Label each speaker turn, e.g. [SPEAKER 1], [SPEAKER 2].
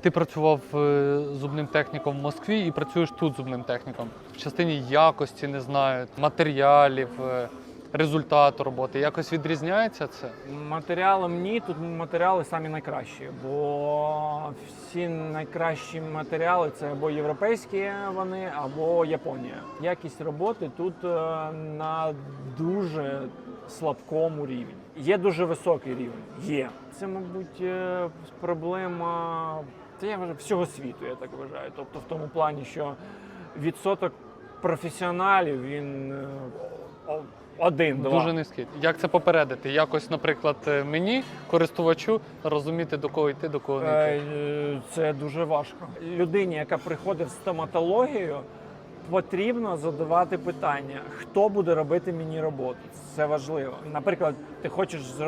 [SPEAKER 1] Ти працював е, зубним техніком в Москві і працюєш тут зубним техніком. В частині якості, не знаю, матеріалів, е, результату роботи. Якось відрізняється це?
[SPEAKER 2] Матеріалом ні, тут матеріали самі найкращі, бо всі найкращі матеріали це або європейські вони, або Японія. Якість роботи тут е, на дуже слабкому рівні. Є дуже високий рівень. Є. Це, мабуть, проблема це я вважаю, всього світу, я так вважаю. Тобто, в тому плані, що відсоток професіоналів він е, один-два.
[SPEAKER 1] Дуже низький. Як це попередити? Якось, наприклад, е, мені, користувачу, розуміти, до кого йти, до кого не йти.
[SPEAKER 2] е, Це дуже важко. Людині, яка приходить в стоматологію, потрібно задавати питання, хто буде робити мені роботу. Це важливо. Наприклад, ти хочеш зробити.